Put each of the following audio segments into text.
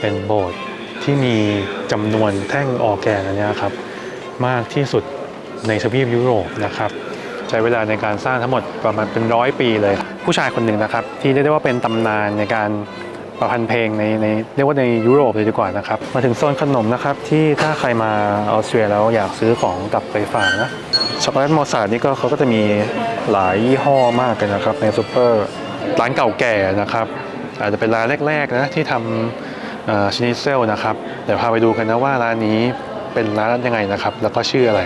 เป็นโบสถ์ที่มีจำนวนแท่งออแกนอันนี้ครับมากที่สุดในทวีปยุโรปนะครับใช้เวลาในการสร้างทั้งหมดประมาณเป็นร้อยปีเลย ผู้ชายคนหนึ่งนะครับ ที่เรียกได้ว่าเป็นตำนานในการประพันธ์เพลงในในเรียกว่าในยุโรปเลยดีกว่านะครับ มาถึงโซนขนมนะครับ ที่ถ้าใครมาออสเตรียแล้วอยากซื้อของกลับไปฝากนะช็อกโกแลตโมซาร์ทนี่ก็เขาก็จะมีหลายยี่ห้อมากเลยนะครับ ในซูเปอร์ร้านเก่าแก่นะครับ อาจจะเป็นร้านแรกๆนะที่ทำ ชนิดเซลนะครับ เดี๋ยวพาไปดูกันนะว่าร้านนี้เป็นร้านยังไงนะครับ แล้วก็ชื่ออะไร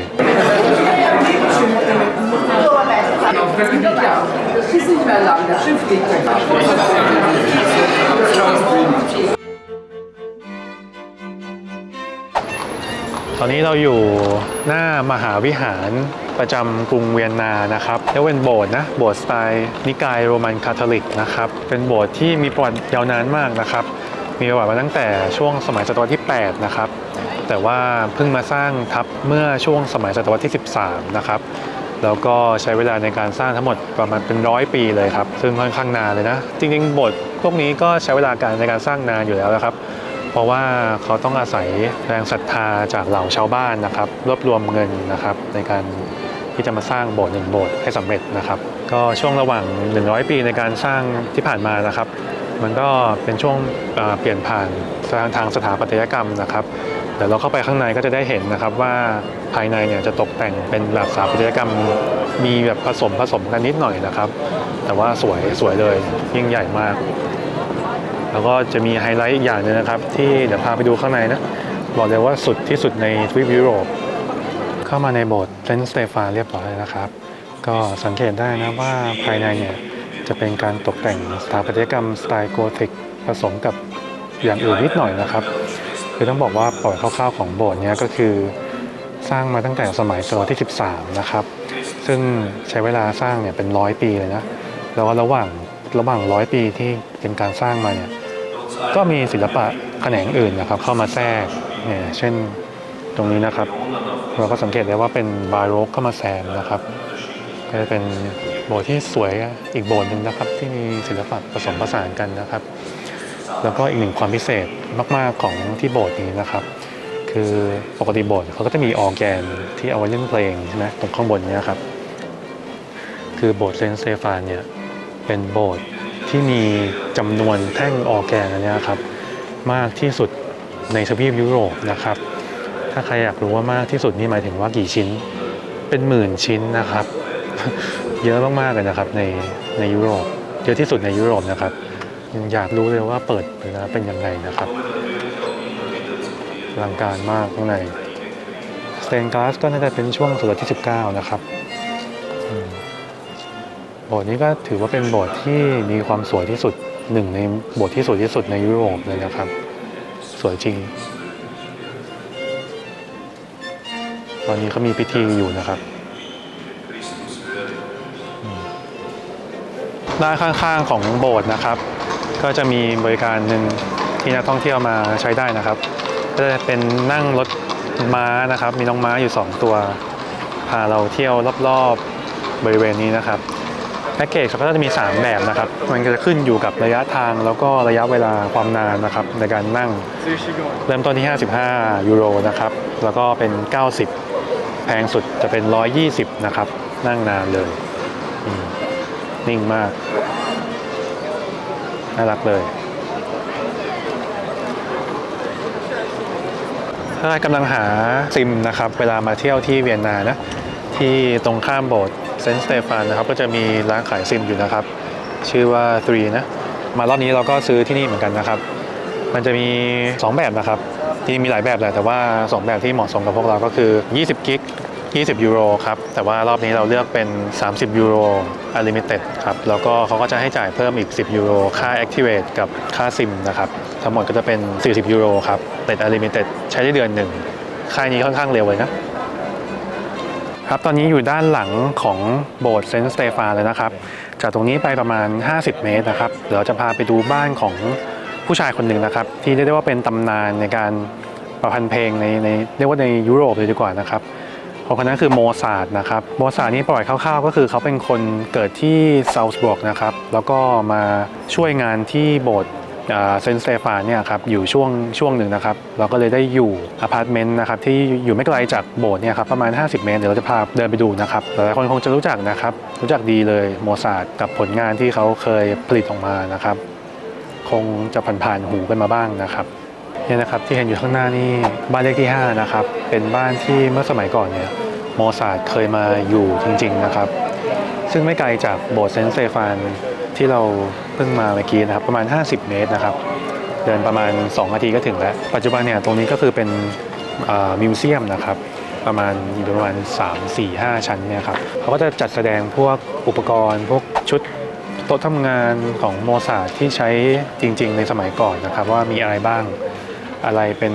ตอนนี้เราอยู่หน้ามหาวิหารประจำกรุงเวียนนานะครับเรียกว่าเป็นโบสถ์นะ โบสถ์สไตล์นิกายโรมันคาทอลิกนะครับ เป็นโบสถ์ที่มีประวัติยาวนานมากนะครับ มีประวัติมาตั้งแต่ช่วงสมัยศตวรรษที่ 8 นะครับ แต่ว่าเพิ่งมาสร้างทับเมื่อช่วงสมัยศตวรรษที่ 13 นะครับ แล้วก็ใช้เวลาในการสร้างทั้งหมดประมาณเป็นร้อยปีเลยครับ ซึ่งค่อนข้างนานเลยนะ จริงๆโบสถ์พวกนี้ก็ใช้เวลาการในการสร้างนานอยู่แล้วนะครับ เพราะว่าเขาต้องอาศัยแรงศรัทธาจากเหล่าชาวบ้านนะครับ รวบรวมเงินนะครับในการที่จะมาสร้างโบสถ์หนึ่งโบสถ์ให้สำเร็จนะครับ ก็ช่วงระหว่าง 100 ปีในการสร้างที่ผ่านมานะครับ มันก็เป็นช่วงเปลี่ยนผ่านทางทางสถาปัตยกรรมนะครับเดี๋ยวเราเข้าไปข้างในก็จะได้เห็นนะครับว่าภายในเนี่ยจะตกแต่งเป็นแบบสถาปัตยกรรมมีแบบผสมผสมกันนิดหน่อยนะครับ แต่ว่าสวยสวยเลยยิ่งใหญ่มาก แล้วก็จะมีไฮไลท์อีกอย่างหนึงนะครับ ที่เดี๋ยวพาไปดูข้างในนะบอกเลยว่าสุดที่สุดในทวีปยุโรป เข้ามาในโบสถ์เซนต์สเตฟานเรียบร้อยแล้วนะครับ ก็สังเกตได้นะว่าภายในเนี่ย จะเป็นการตกแต่งสถาปัตยกรรมสไตล์โกธิกผสมกับอย่างอื่นนิดหน่อยนะครับคือต้องบอกว่าปล่อยคร่าวๆของโบสถ์นี้ก็คือสร้างมาตั้งแต่สมัยศตวรรษที่ 13 นะครับ ซึ่งใช้เวลาสร้างเนี่ยเป็นร้อยปีเลยนะแล้วก็ระหว่างระหว่างร้อยปีที่เป็นการสร้างมาเนี่ยก็มีศิลปะแขนงอื่นนะครับ เข้ามาแทรกเนี่ยเช่นตรงนี้นะครับ เราก็สังเกตได้ว่าเป็นบาโรกเข้ามาแซมนะครับก็จะเป็น โบสถ์ที่สวยอีกโบสถ์หนึ่งนะครับ ที่มีศิลปะผสมผสานกันนะครับ แล้วก็อีกหนึ่งความพิเศษมาก ๆ ของที่โบสถ์นี้นะครับ คือปกติโบสถ์เขาก็จะมีออแกนที่เอาไว้เล่นเพลงใช่ไหมตรงข้างบนนี้ครับ คือโบสถ์เซนต์เตฟานเนี่ยเป็นโบสถ์ที่มีจำนวนแท่งออแกนนี้ครับมากที่สุดในทวีปยุโรปนะครับ ถ้าใครอยากรู้ว่ามากที่สุดนี่หมายถึงว่ากี่ชิ้น เป็นหมื่นชิ้นนะครับ เยอะมากๆเลยนะครับในในยุโรปเยอะที่สุดในยุโรปนะครับอยากรู้เลยว่าเปิดไปแล้วเป็นยังไงนะครับอลังการมากข้างในสเตนกลาสก็น่าจะเป็นช่วงศตวรรษที่ 19 นะครับโบสถ์นี้ก็ถือว่าเป็นโบสถ์ที่มีความสวยที่สุดหนึ่งในโบสถ์ที่สวยที่สุดในยุโรปเลยนะครับ สวยจริง ตอนนี้เขามีพิธีอยู่นะครับ ด้านข้างๆของโบสถ์นะครับ ก็จะมีบริการหนึ่งที่นักท่องเที่ยวมาใช้ได้นะครับ ก็จะเป็นนั่งรถม้านะครับ มีน้องม้าอยู่ 2 ตัวพาเราเที่ยวรอบๆบริเวณนี้นะครับแพ็กเกจเขาก็จะมี 3 แบบนะครับ มันก็จะขึ้นอยู่กับระยะทางแล้วก็ระยะเวลาความนานนะครับ ในการนั่งเริ่มต้นที่ 55 ยูโรนะครับ แล้วก็เป็น 90 แพงสุดจะเป็น 120 นะครับ นั่งนานเลยอืม นิ่งมาก น่ารักเลย ถ้ากำลังหาซิมนะครับ เวลามาเที่ยวที่เวียนนานะ ที่ตรงข้ามโบสถ์เซนต์สเตฟานนะครับ ก็จะมีร้านขายซิมอยู่นะครับ ชื่อว่า 3 นะ มารอบนี้เราก็ซื้อที่นี่เหมือนกันนะครับ มันจะมี 2 แบบนะครับ ที่มีหลายแบบแหละแต่ว่า 2 แบบที่เหมาะสมกับพวกเราก็คือ 20 กิก 20 ยูโรครับ แต่ว่ารอบนี้เราเลือกเป็น 30 ยูโร Unlimited ครับ แล้วก็เขาก็จะให้จ่ายเพิ่มอีก 10 ยูโร ค่า Activate กับค่าซิมนะครับ ทั้งหมดก็จะเป็น 40 ยูโรครับเป็น Unlimited ใช้ได้เดือนหนึ่ง ค่ายนี้ค่อนข้างเร็วเลยนะครับ ตอนนี้อยู่ด้านหลังของโบสถ์เซนต์สเตฟานเลยนะครับ จากตรงนี้ไปประมาณ 50 เมตรนะครับ เดี๋ยวเราจะพาไปดูบ้านของผู้ชายคนหนึ่งนะครับ ที่เรียกได้ว่าเป็นตำนานในการประพันธ์เพลงในในเรียกว่าในยุโรปเลยดีกว่านะครับ คนคนนั้นคือโมซาร์ทนะครับโมซาร์ทนี่ประวัติคร่าวๆ ก็คือเขาเป็นคนเกิดที่ซาลซบวร์กนะครับแล้วก็มาช่วยงานที่โบสถ์เซนต์สเตฟานเนี่ยครับอยู่ช่วงช่วงหนึ่งนะครับเราก็เลยได้อยู่อพาร์ตเมนต์นะครับที่อยู่ไม่ไกลจากโบสถ์เนี่ยครับประมาณ 50 เมตร เดี๋ยวเราจะพาเดินไปดูนะครับหลายคนคงจะรู้จักนะครับรู้จักดีเลยโมซาร์ทกับผลงานที่เขาเคยผลิตออกมานะครับ คงจะผ่านๆหูกันมาบ้างนะครับเนี่ยนะครับที่เห็นอยู่ข้างหน้านี่บ้านเลขที่ 5 นะครับ เป็นบ้านที่เมื่อสมัยก่อนเนี่ย โมซาร์เคยมาอยู่จริง ๆนะครับ ซึ่งไม่ไกลจากโบสถ์เซนต์เตฟานที่เราเพิ่งมาเมื่อกี้นะครับประมาณ 50 เมตรนะครับ เดินประมาณ 2 นาทีก็ถึงแล้ว ปัจจุบันเนี่ยตรงนี้ก็คือเป็นมิวเซียมนะครับประมาณอยู่ประมาณ 3 4 5 ชั้นเนี่ยครับเขาก็จะจัดแสดงพวกอุปกรณ์ พวกชุดโต๊ะทำงานของโมซาร์ที่ใช้จริง ๆ ในสมัยก่อนนะครับ ว่ามีอะไรบ้างอะไรเป็น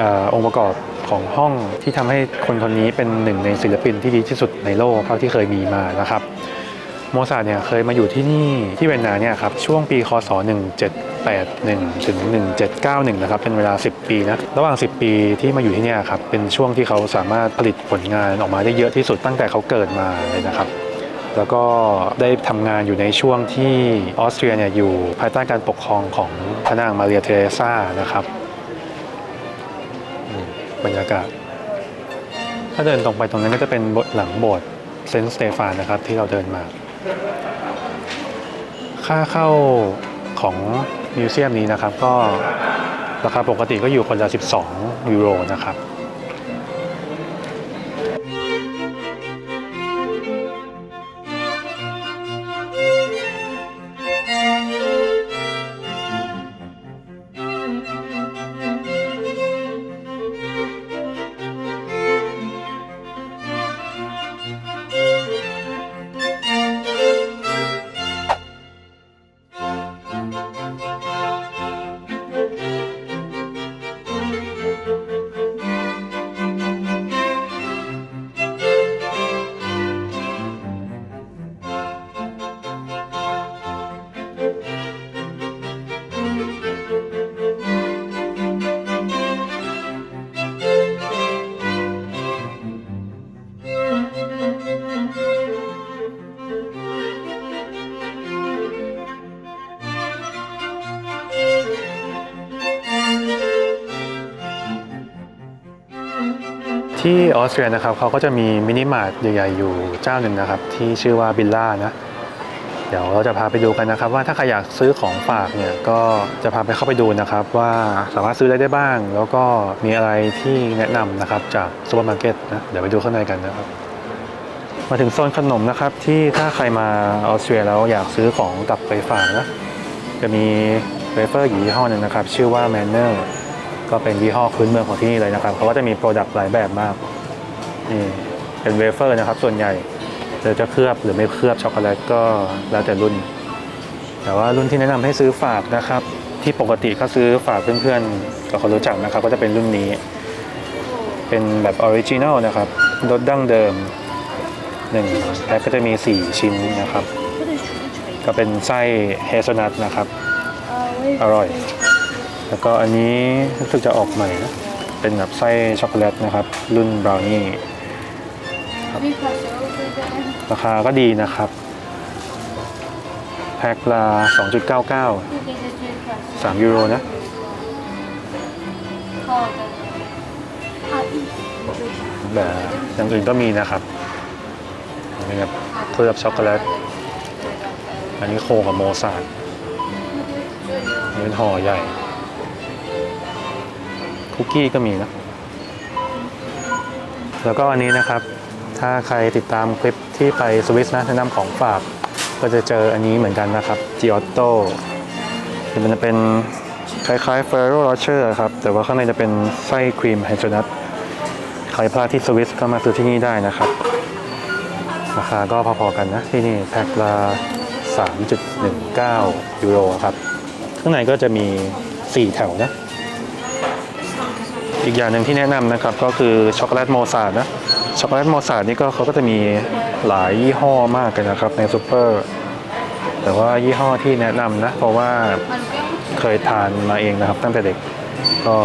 อองค์ประกอบ ของห้องที่ทำให้คนคนนี้เป็นหนึ่งในศิลปินที่ดีที่สุดในโลกเท่าที่เคยมีมานะครับโมซาร์ทเนี่ยเคยมาอยู่ที่นี่ที่เวียนนาเนี่ยครับช่วงปีคศ 1781 ถึง 1791 นะครับเป็นเวลา 10 ปีนะระหว่าง 10 ปีที่มาอยู่ที่นี่ครับเป็นช่วงที่เขาสามารถผลิตผลงานออกมาได้เยอะที่สุดตั้งแต่เขาเกิดมาเลยนะครับแล้วก็ได้ทำงานอยู่ในช่วงที่ออสเตรียเนี่ยอยู่ภายใต้การปกครองของพระนางมาเรียเทเรซานะครับ บรรยากาศ ถ้าเดินตรงไปตรงนั้นก็จะเป็นบทหลังโบสถ์เซนต์สเตฟานนะครับที่เราเดินมา ค่าเข้าของมิวเซียมนี้นะครับก็ราคาปกติก็อยู่คนละ 12 ยูโรนะครับ ที่ออสเตรียนะครับเขาก็จะมีมินิมาร์ทใหญ่ๆ อยู่เจ้าหนึ่งนะครับ ที่ชื่อว่าบิลล่านะ เดี๋ยวเราจะพาไปดูกันนะครับ ว่าถ้าใครอยากซื้อของฝากเนี่ยก็จะพาไปเข้าไปดูนะครับ ว่าสามารถซื้อได้ได้บ้าง แล้วก็มีอะไรที่แนะนำนะครับจากซูเปอร์มาร์เก็ตนะเดี๋ยวไปดูข้างในกันนะครับ มาถึงโซนขนมนะครับที่ถ้าใครมาออสเตรียแล้วอยากซื้อของกลับไปฝากนะจะมีเวเฟอร์ยี่ห้อหนึ่งนะครับ ชื่อว่า Manner ก็เป็นยี่ห้อพื้นเมืองของที่นี่เลยนะครับเขาก็จะมีโปรดักต์หลายแบบมากนี่เป็นเวเฟอร์นะครับ ส่วนใหญ่เราจะเคลือบหรือไม่เคลือบช็อกโกแลตก็แล้วแต่รุ่น แต่ว่ารุ่นที่แนะนำให้ซื้อฝากนะครับ ที่ปกติเขาซื้อฝากเพื่อนๆกับคนรู้จักนะครับ ก็จะเป็นรุ่นนี้ เป็นแบบออริจินัลนะครับรสดั้งเดิมหนึ่งแพ็คก็จะมี 4 ชิ้นนะครับ ก็เป็นไส้เฮเซลนัทนะครับ อร่อย แล้วก็อันนี้รู้สึกจะออกใหม่นะเป็นแบบไส้ช็อกโกแลตนะครับ รุ่นบราวนี่ราคาก็ดีนะครับ แพ็คละ2.99 3 ยูโรนะ แบบอย่างอื่นก็มีนะครับอันนี้ครับเคลือบช็อกโกแลต อันนี้โคกับโมซาร์ทอันนี้เป็นห่อใหญ่ คุกกี้ก็มีนะแล้วก็อันนี้นะครับ ถ้าใครติดตามคลิปที่ไปสวิสนะแนะนำของฝากก็จะเจออันนี้เหมือนกันนะครับ g ิออโต้มันจะเป็นคล้ายๆเฟรโรโรเชอร์ครับ แต่ว่าข้างในจะเป็นไส้ครีมไฮโซนัทใครพลาดที่สวิสก็มาซื้อที่นี่ได้นะครับ ราคาก็พอๆกันนะ ที่นี่แพ็คละ 3.19 ยูโรครับ ข้างในก็จะมี 4 แถวนะ อีกอย่างหนึ่งที่แนะนำนะครับก็คือช็อกโกแลตโมซาร์นะช็อกโกแลตโมซาร์นี่ก็เขาก็จะมีหลายยี่ห้อมากเลยนะครับในซูเปอร์แต่ว่ายี่ห้อที่แนะนำนะ เพราะว่าเคยทานมาเองนะครับ ตั้งแต่เด็กก็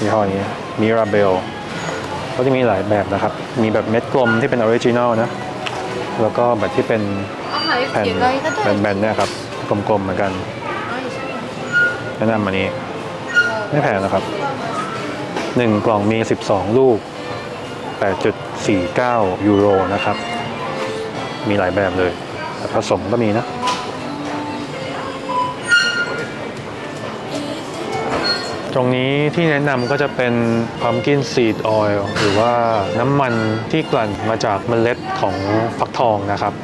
ยี่ห้อนี้มิราเบลก็จะมีหลายแบบนะครับ มีแบบเม็ดกลมที่เป็นออริจินอลนะ แล้วก็แบบที่เป็นแผ่นแบนๆเนี่ยครับกลมๆเหมือนกัน แนะนำอันนี้ ไม่แพงนะครับ หนึ่งกล่องมี 12 ลูก 8.49 ยูโรนะครับ มีหลายแบบเลย ผสมก็มีนะตรงนี้ที่แนะนำก็จะเป็น pumpkin seed oil หรือว่าน้ำมันที่กลั่นมาจากเมล็ดของฟักทองนะครับ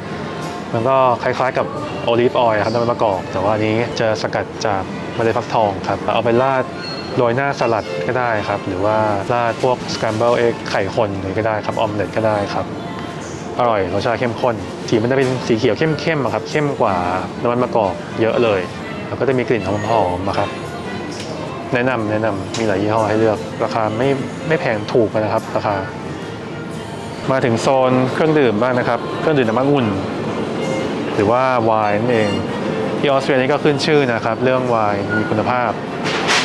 มันก็คล้ายๆกับโอลิฟออยล์ครับน้ำมันมะกอก แต่ว่านี้จะสกัดจากเมล็ดฟักทองครับ เอาไปราด โรยหน้าสลัดก็ได้ครับ หรือว่าราดพวกส c ร a เบิลเอ็กไข่คนหรือก็ได้ครับออมเล็ตก็ได้ครับ อร่อยรสชาติเข้มข้นสีมันจะเป็นสีเขียวเข้มๆครับเข้มกว่าน้ำมันมะกอกเยอะเลย แล้วก็จะมีกลิ่นหอมๆอะครับแนะนำแนะนำมีหลายยี่ห้อให้เลือกราคาไม่ไม่แพงถูกนะครับราคา มาถึงโซนเครื่องดื่มบ้างนะครับ เครื่องดื่มน้ำมันอุ่น หรือว่าไวน์นั่นเองที่ออสเตรียนี่ก็ขึ้นชื่อนะครับ เรื่องไวน์มีคุณภาพ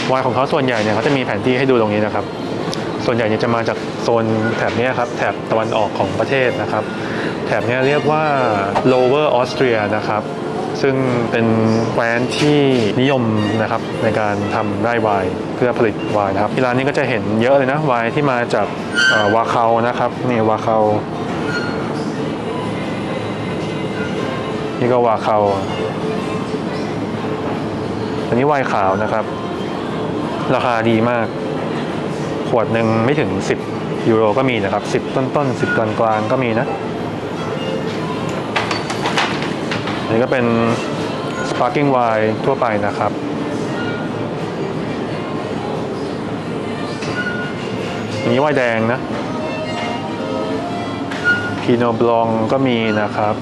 ไวน์ของเขาส่วนใหญ่เนี่ยเขาจะมีแผนที่ให้ดูตรงนี้นะครับ ส่วนใหญ่เนี่ยจะมาจากโซนแถบนี้ครับแถบตะวันออกของประเทศนะครับ แถบนี้เรียกว่า Lower Austria นะครับซึ่งเป็นแคว้นที่นิยมนะครับในการทำไร่ไวน์เพื่อผลิตไวน์นะครับที่ร้านนี้ก็จะเห็นเยอะเลยนะไวน์ที่มาจากวาเคานะครับนี่วาเคานี่ก็วาเคาอันนี้ไวน์ขาวนะครับ ราคาดีมาก ขวดหนึ่งไม่ถึง 10 ยูโรก็มีนะครับ 10 ต้นๆ10กลางๆก็มีนะอันนี้ก็เป็น sparkling wine ทั่วไปนะครับอันนี้ไวน์แดงนะพีโนบลองก็มีนะครับ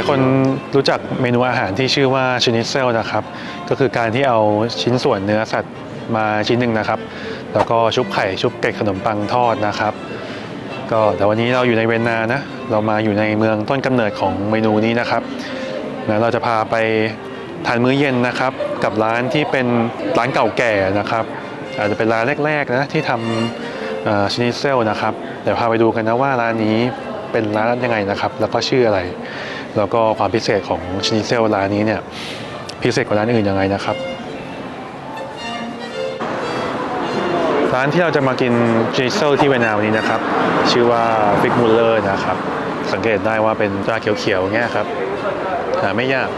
ายคนรู้จักเมนูอาหารที่ชื่อว่าชินิเซลนะครับ ก็คือการที่เอาชิ้นส่วนเนื้อสัตว์มาชิ้นหนึ่งนะครับ แล้วก็ชุบไข่ชุบเกล็ดขนมปังทอดนะครับ ก็แต่วันนี้เราอยู่ในเวียนนานะ เรามาอยู่ในเมืองต้นกำเนิดของเมนูนี้นะครับนะเราจะพาไปทานมื้อเย็นนะครับ กับร้านที่เป็นร้านเก่าแก่นะครับ อาจจะเป็นร้านแรกๆนะที่ทำชินิเซลนะครับ เดี๋ยวพาไปดูกันนะว่าร้านนี้เป็นร้านยังไงนะครับ แล้วก็ชื่ออะไร แล้วก็ความพิเศษของชินิเซลร้านนี้เนี่ยพิเศษกว่าร้านอื่นยังไงนะครับ ร้านที่เราจะมากินชินิเซลที่เวียนนาวันนี้นะครับ ชื่อว่าฟิกมูลเลอร์นะครับ สังเกตได้ว่าเป็นตราเขียวๆเงี้ยครับหาไม่ยาก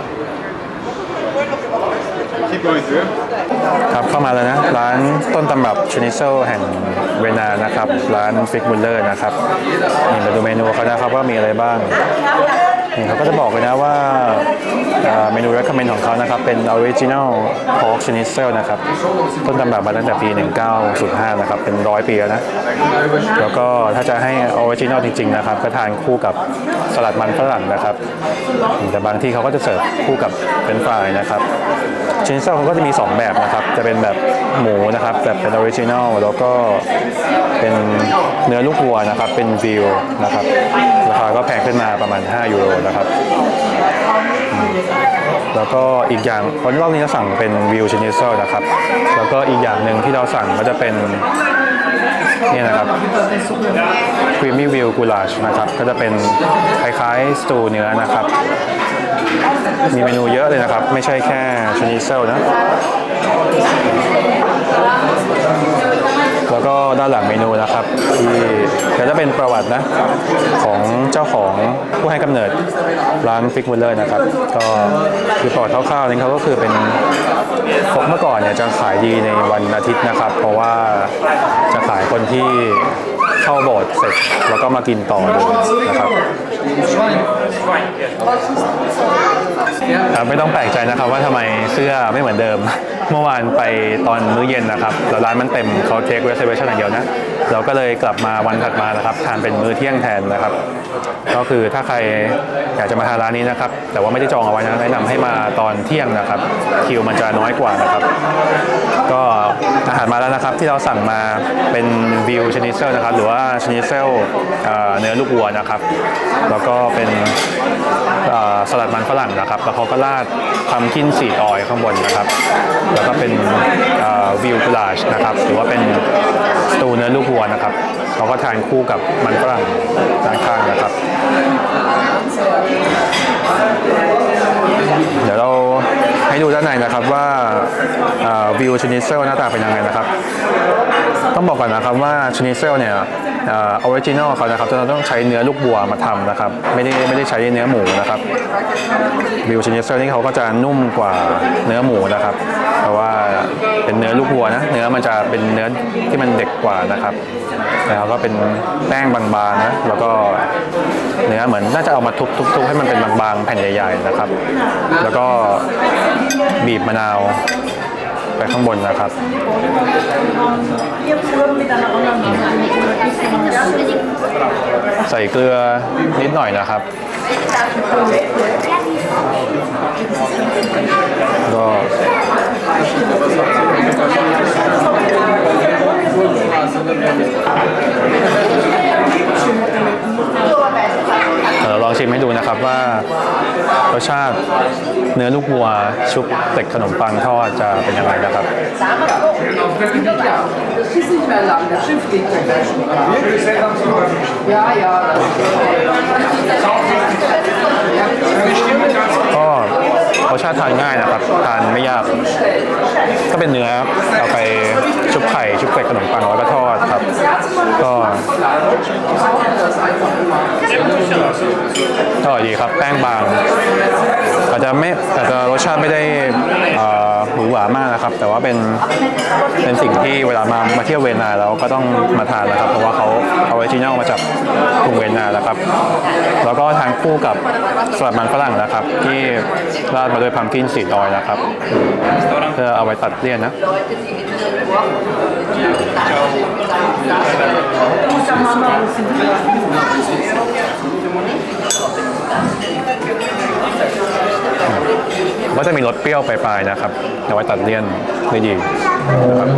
ครับเข้ามาแล้วนะ ร้านต้นตำรับชนิเซลแห่งเวนนานะครับ ร้านฟิกมูลเลอร์นะครับนี่มาดูเมนูเขานะครับว่ามีอะไรบ้าง นี่เขาก็จะบอกเลยนะว่าเมนู recommend ของเขานะครับ เป็น original pork schnitzel นะครับ ต้นตำรับมาตั้งแต่ปี 1905 นะครับ เป็นร้อยปีแล้วนะ แล้วก็ถ้าจะให้ original จริง ๆ นะครับ ก็ทานคู่กับสลัดมันฝรั่งนะครับ แต่บางที่เขาก็จะเสิร์ฟคู่กับเป็นฟรายนะครับชินเซลเขาก็จะมี 2 แบบนะครับ จะเป็นแบบหมูนะครับ แบบเป็นออริจินอลแล้วก็เป็นเนื้อลูกวัวนะครับ เป็นวิวนะครับาก็แพงขึ้นมาประมาณ 5 ยูโรนะครับ แล้วก็อีกอย่างวันรอบนี้เราสั่งเป็นวิวชินิเซลนะครับ แล้วก็อีกอย่างหนึ่งที่เราสั่งก็จะเป็นนี่นะครับครีมมี่วิวกูลาชนะครับ ก็จะเป็นคล้ายๆสตูเนื้อนะครับ มีเมนูเยอะเลยนะครับ ไม่ใช่แค่ชนิเซลนะ แล้วก็ด้านหลังเมนูนะครับ ที่จะเป็นประวัตินะของเจ้าของผู้ให้กำเนิดร้านฟิกมูลเลอร์นะครับ ก็คือประวัติคร่าวๆนี่เขาก็คือเป็นเมื่อก่อนเนี่ยจะขายดีในวันอาทิตย์นะครับ เพราะว่าจะขายคนที่เข้าโบสถ์เสร็จแล้วก็มากินต่อเลยนะครับ ครับไม่ต้องแปลกใจนะครับว่าทำไมเสื้อไม่เหมือนเดิม เมื่อวานไปตอนมื้อเย็นนะครับแล้วร้านมันเต็มเขาเทคเรสเซอร์ชั่นอย่างเดียวนะเราก็เลยกลับมาวันถัดมานะครับทานเป็นมื้อเที่ยงแทนนะครับ ก็คือถ้าใครอยากจะมาทานร้านนี้นะครับ แต่ว่าไม่ได้จองเอาไว้นะแนะนำให้มาตอนเที่ยงนะครับ คิวมันจะน้อยกว่านะครับ ก็อาหารมาแล้วนะครับที่เราสั่งมาเป็นวิวชนิเซลนะครับหรือว่าชนิเซลเอ่อเนื้อลูกวัวนะครับ แล้วก็เป็นสลัดมันฝรั่งนะครับแล้วเขาก็ราดทำกินสีออยข้างบนนะครับ แล้วก็เป็นวิวกลาชนะครับ หรือว่าเป็นสตูเนื้อลูกวัวนะครับเขาก็ทานคู่กับมันฝรั่งด้านข้างนะครับ เดี๋ยวเราให้ดูด้านในนะครับว่าวิวชนิเซลหน้าตาเป็นยังไงนะครับ ต้องบอกก่อนนะครับว่าชนิเซลเนี่ย ออริจินอลเขานะครับจะต้องใช้เนื้อลูกบัวมาทำนะครับ ไม่ได้ไม่ได้ใช้เนื้อหมูนะครับวิวชนิเซลนี่เขาก็จะนุ่มกว่าเนื้อหมูนะครับ เพราะว่าเป็นเนื้อลูกวัวนะ เนื้อมันจะเป็นเนื้อที่มันเด็กกว่านะครับแล้วก็เป็นแป้งบางๆนะแล้วก็เนื้อเหมือนน่าจะเอามาทุบๆให้มันเป็นบางๆแผ่นใหญ่ ๆนะครับ แล้วก็บีบมะนาว ไปข้างบนนะครับ ใส่เกลือนิดหน่อยนะครับ ก็ เดี๋ยวลองชิมให้ดูนะครับว่ารสชาติเนื้อลูกวัวชุบเกล็ดขนมปังทอดจะเป็นยังไงนะครับ ก็รสชาติทานง่ายนะครับ ทานไม่ยาก ก็เป็นเนื้อเอาไปชุบไข่ชุบเกล็ดขนมปังแล้วก็ทอด ครับก็อร่อยดีครับแป้งบาง อาจจะไม่อาจจะรสชาติไม่ได้หรูหรามากนะครับ แต่ว่าเป็นเป็นสิ่งที่เวลามามาเที่ยวเวนาแล้วก็ต้องมาทานนะครับ เพราะว่าเขาเอาออริจินัลมาจากกรุงเวนนาแล้วครับ แล้วก็ทานคู่กับสลัดมันฝรั่งนะครับ ที่ราดมาด้วยพัมกินสีดอยนะครับ เพื่อเอาไว้ตัดเลี่ยนนะ ก็จะมีรสเปรี้ยวปลายๆนะครับเอาไว้ตัดเลี่ยนได้ดีนะครับ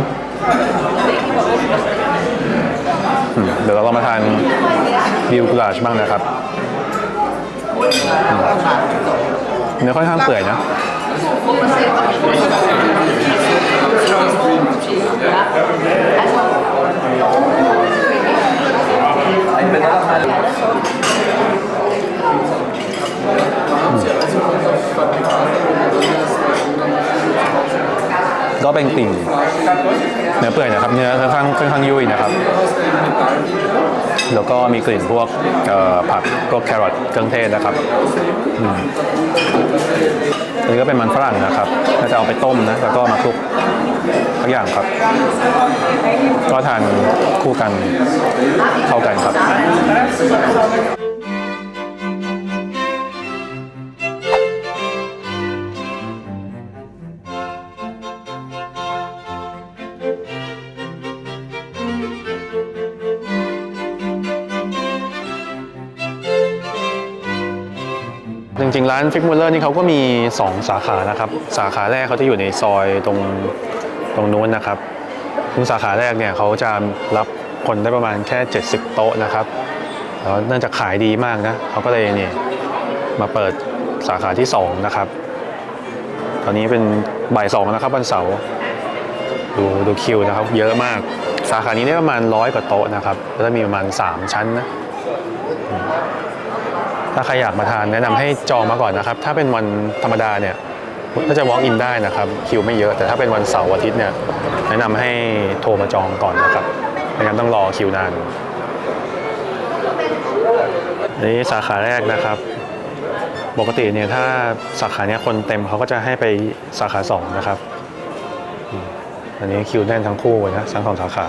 อืมเดี๋ยวเราลองมาทานบิวกลาชบ้างนะครับอืมเนื้อค่อนข้างเปื่อยนะก็เป็นกลิ่นเนื้อเนะครับเนื้อค่อนข้างค่อนข้างยุ่ยนะครับ แล้วก็มีกลิ่นพวกผักพวกแครอทเครื่องเทศนะครับอันนี้ก็เป็นมันฝรั่งนะครับก็จะเอาไปต้มนะแล้วก็มาคลุกทุกอย่างครับ ก็ทานคู่กันเข้ากันครับ ริงๆ ร้านฟิกมูลเลอร์นี่เขาก็มี 2 สาขานะครับ สาขาแรกเขาจะอยู่ในซอยตรงตรงนู้นนะครับซึ่งสาขาแรกเนี่ยเขาจะรับคนได้ประมาณแค่ 70 โต๊ะนะครับแล้วเนื่องจากขายดีมากนะเขาก็เลยนี่มาเปิดสาขาที่ 2 นะครับ ตอนนี้เป็นบ่ายสองนะครับวันเสาร์ดูดูคิวนะครับ เยอะมากสาขานี้ได้ประมาณร้อยกว่าโต๊ะนะครับแล้วจะมีประมาณ 3 ชั้นนะ ถ้าใครอยากมาทานแนะนำให้จองมาก่อนนะครับ ถ้าเป็นวันธรรมดาเนี่ยก็จะ walk in ได้นะครับคิวไม่เยอะ แต่ถ้าเป็นวันเสาร์อาทิตย์เนี่ยแนะนำให้โทรมาจองก่อนนะครับไม่งั้นต้องรอคิวนานอันนี้สาขาแรกนะครับปกติเนี่ยถ้าสาขาเนี้ยคนเต็มเขาก็จะให้ไปสาขาสองนะครับอันนี้คิวแน่นทั้งคู่เลยนะทั้งสองสาขา